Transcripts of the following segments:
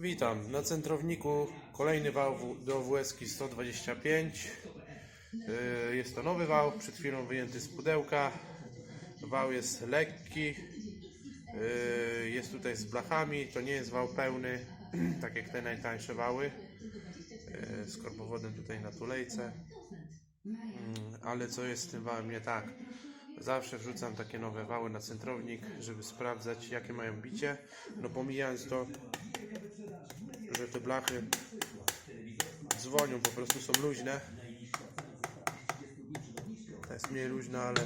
Witam. Na centrowniku kolejny wał do WSK 125. Yy, Jest to nowy wał, przed chwilą wyjęty z pudełka. Wał jest lekki. Yy, Jest tutaj z blachami. To nie jest wał pełny, tak jak te najtańsze wały. Yy, Z korbowodem tutaj na tulejce. Mm, Ale co jest z tym wałem nie tak? Zawsze wrzucam takie nowe wały na centrownik, żeby sprawdzać jakie mają bicie. No pomijając to, że te blachy dzwonią, po prostu są luźne. Ta jest mniej luźna, ale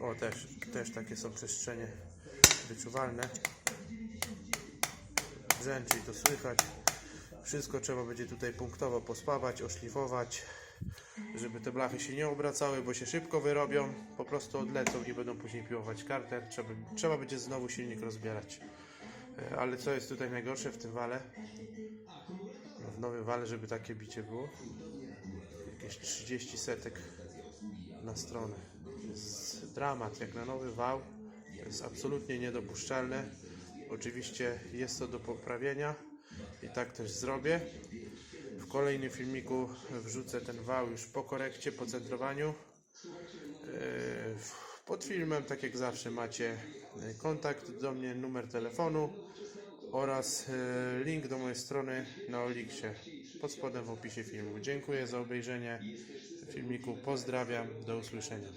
o też, też takie są przestrzenie wyczuwalne. Brzęczy to słychać. Wszystko trzeba będzie tutaj punktowo pospawać, oszlifować, żeby te blachy się nie obracały, bo się szybko wyrobią, po prostu odlecą i będą później piłować kartę. Trzeba, trzeba będzie znowu silnik rozbierać. E, Ale co jest tutaj najgorsze w tym wale? W nowym wale, żeby takie bicie było. Jakieś 30 setek na stronę. To jest dramat, jak na nowy wał. To jest absolutnie niedopuszczalne. Oczywiście jest to do poprawienia tak też zrobię. W kolejnym filmiku wrzucę ten wał już po korekcie, po centrowaniu. Yy, Pod filmem, tak jak zawsze, macie yy, kontakt do mnie, numer telefonu oraz yy, link do mojej strony na Oliksie pod spodem w opisie filmu. Dziękuję za obejrzenie filmiku, pozdrawiam, do usłyszenia.